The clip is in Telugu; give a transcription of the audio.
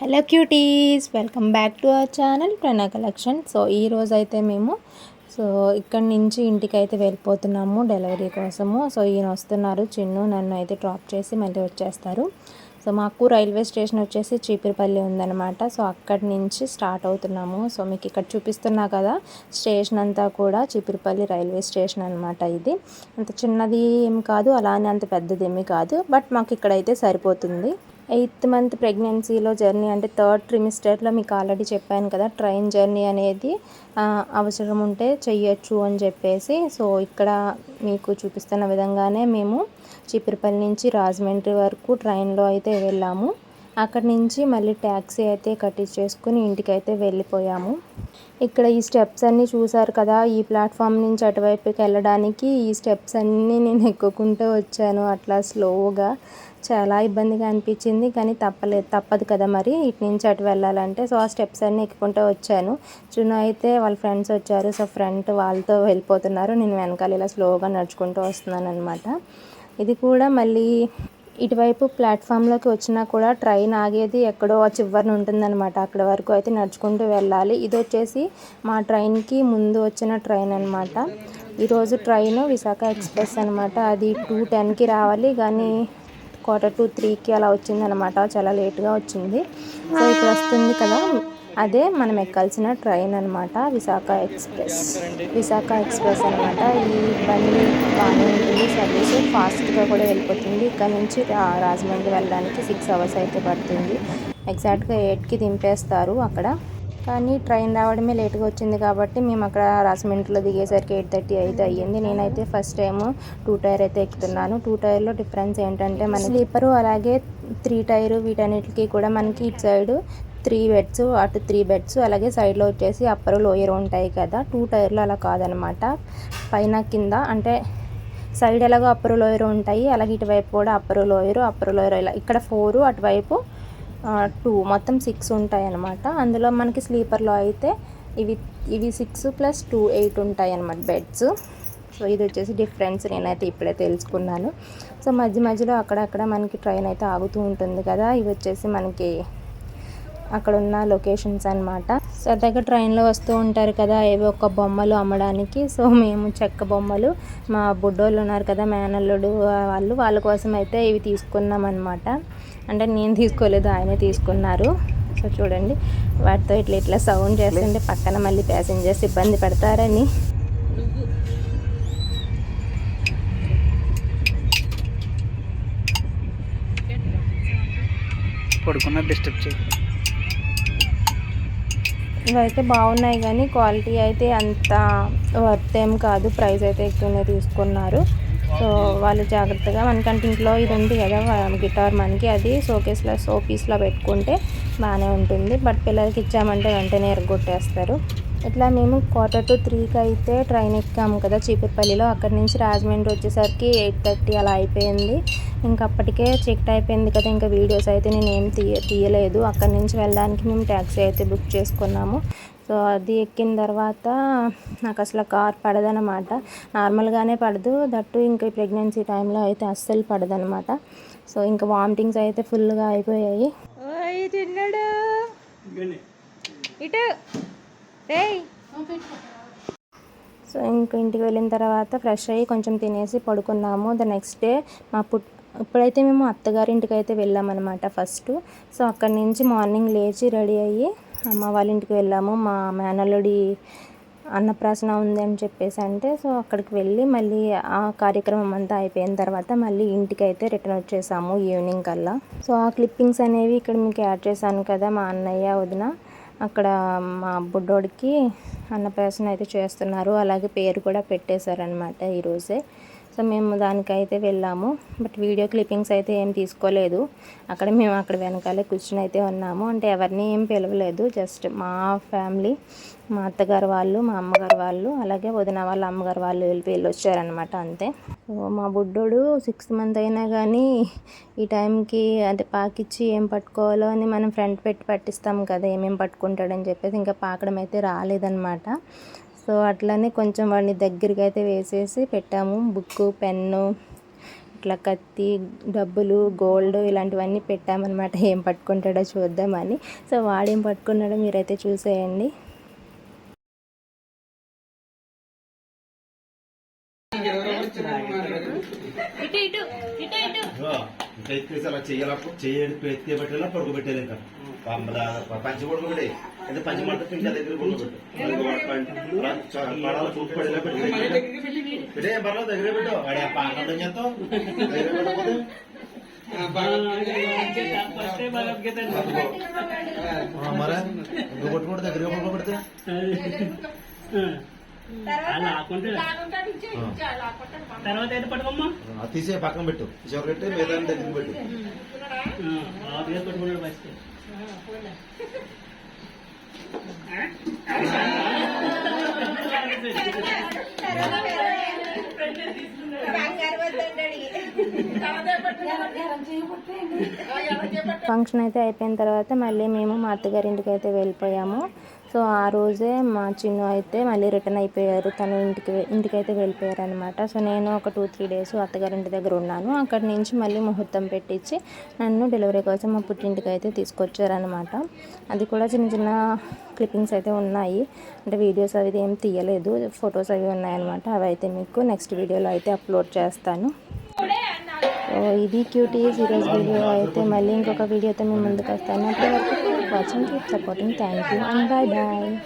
Hello cuties welcome back to our channel Prana collection so ఈ రోజు అయితే మేము సో ఇక్కడ నుంచి ఇంటికి అయితే వెళ్ళిపోతున్నాము డెలివరీ కోసము. సో ఈయన వస్తున్నారు చిన్ను నన్ను అయితే డ్రాప్ చేసి మళ్ళీ వచ్చేస్తారు. సో మాకు రైల్వే స్టేషన్ వచ్చేసి చీపిరిపల్లి ఉందన్నమాట. సో అక్కడి నుంచి స్టార్ట్ అవుతున్నాము. సో మీకు ఇక్కడ చూపిస్తున్నా కదా స్టేషన్ అంతా కూడా చీపిరిపల్లి రైల్వే స్టేషన్ అనమాట ఇది. అంత చిన్నది ఏమి కాదు అలానే అంత పెద్దది ఏమి కాదు. బట్ మాకు ఇక్కడైతే సరిపోతుంది. ఎయిత్ మంత్ ప్రెగ్నెన్సీలో జర్నీ అంటే థర్డ్ ట్రిమిస్టర్లో మీకు ఆల్రెడీ చెప్పాను కదా ట్రైన్ జర్నీ అనేది అవసరం ఉంటే చెయ్యొచ్చు అని చెప్పేసి. సో ఇక్కడ మీకు చూపిస్తున్న విధంగానే మేము చిపిరిపల్లి నుంచి రాజమండ్రి వరకు ట్రైన్లో అయితే వెళ్ళాము. అక్కడి నుంచి మళ్ళీ ట్యాక్సీ అయితే కట్టించేసుకుని ఇంటికి అయితే వెళ్ళిపోయాము. ఇక్కడ ఈ స్టెప్స్ అన్నీ చూసారు కదా ఈ ప్లాట్ఫామ్ నుంచి అటువైపుకి వెళ్ళడానికి ఈ స్టెప్స్ అన్నీ నేను ఎక్కుకుంటూ వచ్చాను. అట్లా స్లోగా చాలా ఇబ్బందిగా అనిపించింది కానీ తప్పలేదు తప్పదు కదా మరి. ఇటు నుంచి అటు వెళ్ళాలంటే సో ఆ స్టెప్స్ అన్నీ ఎక్కుకుంటూ వచ్చాను. చును అయితే వాళ్ళ ఫ్రెండ్స్ వచ్చారు. సో ఫ్రంట్ వాళ్ళతో వెళ్ళిపోతున్నారు. నేను వెనకాల ఇలా స్లోగా నడుచుకుంటూ వస్తున్నాను అనమాట ఇది కూడా మళ్ళీ ఇటువైపు ప్లాట్ఫామ్లోకి వచ్చినా కూడా ట్రైన్ ఆగేది ఎక్కడో ఆ చివరిన ఉంటుందన్నమాట. అక్కడ వరకు అయితే నడుచుకుంటూ వెళ్ళాలి. ఇది వచ్చేసి మా ట్రైన్కి ముందు వచ్చిన ట్రైన్ అనమాట ఈరోజు ట్రైన్ విశాఖ ఎక్స్ప్రెస్ అనమాట అది టూ టెన్కి రావాలి. కానీ క్వార్టర్ టు త్రీకి అలా వచ్చిందనమాట. చాలా లేట్గా వచ్చింది. సో ఇప్పుడు వస్తుంది కదా. అదే మనం ఎక్కాల్సిన ట్రైన్ అనమాట. విశాఖ ఎక్స్ప్రెస్. విశాఖ ఎక్స్ప్రెస్ అనమాట. ఈ బండి బాగానే ఉంటుంది. సర్వీస్ ఫాస్ట్గా కూడా వెళ్ళిపోతుంది. ఇక్కడ నుంచి రాజమండ్రి వెళ్ళడానికి సిక్స్ అవర్స్ అయితే పడుతుంది. ఎగ్జాక్ట్గా ఎయిట్కి దింపేస్తారు అక్కడ. కానీ ట్రైన్ రావడమే లేట్గా వచ్చింది కాబట్టి మేము అక్కడ రాజమండ్రిలో దిగేసరికి ఎయిట్ థర్టీ అయితే అయ్యింది. నేనైతే ఫస్ట్ టైం టూ టైర్ అయితే ఎక్కుతున్నాను. టూ టైర్లో డిఫరెన్స్ ఏంటంటే మన స్లీపరు అలాగే త్రీ టైర్ వీటన్నిటికీ కూడా మనకి ఇటు సైడ్ త్రీ బెడ్స్ అటు త్రీ బెడ్స్ అలాగే సైడ్లో వచ్చేసి అప్పర్ లోయర్ ఉంటాయి కదా. టూ టైర్లు అలా కాదనమాట. పైన కింద అంటే సైడ్ ఎలాగో అప్పర్ లోయర్ ఉంటాయి. అలాగే ఇటువైపు కూడా అప్పర్ లోయరు అప్పర్ లోయర్ ఇలా ఇక్కడ ఫోర్ అటువైపు టూ మొత్తం సిక్స్ ఉంటాయి అన్నమాట అందులో మనకి స్లీపర్లో అయితే ఇవి ఇవి సిక్స్ ప్లస్ టూ ఎయిట్ ఉంటాయి అన్నమాట బెడ్స్ సో ఇది వచ్చేసి డిఫరెన్స్ నేనైతే ఇప్పుడే తెలుసుకున్నాను. సో మధ్య మధ్యలో అక్కడక్కడ మనకి ట్రైన్ అయితే ఆగుతూ ఉంటుంది కదా. ఇవి వచ్చేసి మనకి అక్కడ ఉన్న లొకేషన్స్ అనమాట సరదాగా ట్రైన్లో వస్తూ ఉంటారు కదా ఏవో ఒక బొమ్మలు అమ్మడానికి. సో మేము చెక్క బొమ్మలు మా బుడ్డోళ్ళు ఉన్నారు కదా మేనల్లుడు వాళ్ళు వాళ్ళ కోసం అయితే ఇవి తీసుకున్నాం అనమాట అంటే నేను తీసుకోలేదు ఆయనే తీసుకున్నారు. సో చూడండి వాటితో ఇట్లా ఇట్లా సౌండ్ చేస్తుంటే పక్కన మళ్ళీ ప్యాసింజర్స్ ఇబ్బంది పడతారని. పడుకున్నా డిస్టర్బ్ చేయండి ఇవైతే బాగున్నాయి కానీ క్వాలిటీ అయితే అంత వర్త్ ఏం కాదు. ప్రైస్ అయితే ఎక్కువనే తీసుకున్నారు. సో వాళ్ళు జాగ్రత్తగా మనకంటే ఇంట్లో ఇది ఉంది కదా గిటార్ మనకి అది షోకేస్లో షోపీస్లో పెట్టుకుంటే బాగానే ఉంటుంది. బట్ పిల్లలకి ఇచ్చామంటే వెంటనే ఎరగొట్టేస్తారు. ఇట్లా మేము క్వార్టర్ టు త్రీకి అయితే ట్రైన్ ఎక్కాము కదా చీపురుపల్లిలో. అక్కడి నుంచి రాజమండ్రి వచ్చేసరికి ఎయిట్ థర్టీ అలా అయిపోయింది. ఇంకా అప్పటికే చెక్ట్ అయిపోయింది కదా ఇంకా వీడియోస్ అయితే నేను ఏం తీయ తీయలేదు. అక్కడి నుంచి వెళ్ళడానికి మేము ట్యాక్సీ అయితే బుక్ చేసుకున్నాము. సో అది ఎక్కిన తర్వాత నాకు అసలు కార్ పడదనమాట నార్మల్గానే పడదు. దట్టు ఇంకా ప్రెగ్నెన్సీ టైంలో అయితే అస్సలు పడదనమాట సో ఇంకా వామిటింగ్స్ అయితే ఫుల్గా అయిపోయాయి. తిన్నాడు. ఇటు. సో ఇంక ఇంటికి వెళ్ళిన తర్వాత ఫ్రెష్ అయ్యి కొంచెం తినేసి పడుకున్నాము. ద నెక్స్ట్ డే మా పుట్ ఇప్పుడైతే మేము అత్తగారి ఇంటికి అయితే వెళ్ళామన్నమాట ఫస్ట్. సో అక్కడి నుంచి మార్నింగ్ లేచి రెడీ అయ్యి అమ్మ వాళ్ళ ఇంటికి వెళ్ళాము. మా మేనల్లుడి అన్నప్రాసన ఉంది అని చెప్పేసి అంటే సో అక్కడికి వెళ్ళి మళ్ళీ ఆ కార్యక్రమం అంతా అయిపోయిన తర్వాత మళ్ళీ ఇంటికి అయితే రిటర్న్ వచ్చేసాము ఈవినింగ్ కల్లా. సో ఆ క్లిప్పింగ్స్ అనేవి ఇక్కడ మీకు యాడ్ చేశాను కదా మా అన్నయ్య వదిన. అక్కడ మా బుడ్డోడికి అన్నప్రాసన అయితే చేస్తున్నారు. అలాగే పేరు కూడా పెట్టేశారనమాట ఈరోజే సో మేము దానికైతే వెళ్ళాము. బట్ వీడియో క్లిప్పింగ్స్ అయితే ఏం తీసుకోలేదు. అక్కడ మేము అక్కడ వెనకాలే కూర్చుని అయితే ఉన్నాము. అంటే ఎవరిని ఏం పిలవలేదు. జస్ట్ మా ఫ్యామిలీ మా అత్తగారు వాళ్ళు మా అమ్మగారు వాళ్ళు అలాగే వదిన వాళ్ళ అమ్మగారు వాళ్ళు వెళ్ళి వీళ్ళు వచ్చారనమాట అంతే. సో మా బుడ్డోడు సిక్స్త్ మంత్ అయినా కానీ ఈ టైంకి అంటే పాకిచ్చి ఏం పట్టుకోవాలో అని మనం ఫ్రంట్ పెట్టి పట్టిస్తాం కదా ఏమేమి పట్టుకుంటాడని చెప్పేసి ఇంకా పాకడం అయితే రాలేదన్నమాట. సో అట్లనే కొంచెం వాడిని దగ్గరికి అయితే వేసేసి పెట్టాము. బుక్ పెన్ను ఇట్లా కత్తి డబ్బులు గోల్డ్ ఇలాంటివన్నీ పెట్టామన్నమాట. ఏం పట్టుకుంటాడో చూద్దామని. సో వాడేం పట్టుకున్నాడో మీరైతే చూసేయండి. ఇంకా ఎత్తేసి అలా చెయ్యాలప్పుడు చేయడు ఎత్తే పెట్టేలా పడుకో పెట్టేది ఇంకా పంచి పడుకోబెట్టే అంటే పంచి మంట ఇంకా దగ్గర పడుకోబెట్టు పడాల చూపు పడేలా పెట్టి పెట్టే పర్లేదు దగ్గర పెట్టు వాడి ఆ పాకంలో ఏం చేస్తావు దగ్గర పెట్టకపోతే ఆ, మరే ఎందుకు కొట్టుకుంటే దగ్గర పడుకోబెడితే తర్వాత పట్టుకోమ్మా? తీసే పక్కన పెట్టు. చివరి పెట్టి. మీద దగ్గర పెట్టు బాగా పట్టుకున్నాడు ఫస్ట్ ఫంక్షన్ అయితే అయిపోయిన తర్వాత మళ్ళీ మేము మా అత్తగారి ఇంటికి అయితే వెళ్ళిపోయాము. సో ఆ రోజే మా చిన్ను అయితే మళ్ళీ రిటర్న్ అయిపోయారు. తను ఇంటికి ఇంటికి అయితే వెళ్ళిపోయారు అనమాట సో నేను ఒక టూ త్రీ డేస్ అత్తగారి ఇంటి దగ్గర ఉన్నాను. అక్కడి నుంచి మళ్ళీ ముహూర్తం పెట్టించి నన్ను డెలివరీ కోసం మా పుట్టింటికి అయితే తీసుకొచ్చారనమాట అది కూడా చిన్న చిన్న క్లిప్పింగ్స్ అయితే ఉన్నాయి. అంటే వీడియోస్ అవి ఏం తీయలేదు. ఫొటోస్ అవి ఉన్నాయన్నమాట. అవి అయితే మీకు నెక్స్ట్ వీడియోలో అయితే అప్లోడ్ చేస్తాను. ఇది క్యూటీ ఈరోజు వీడియో. అయితే మళ్ళీ ఇంకొక వీడియోతో మేము ముందుకు వస్తాను. అప్పటి వరకు watching. Keep supporting. Thank you and bye-bye.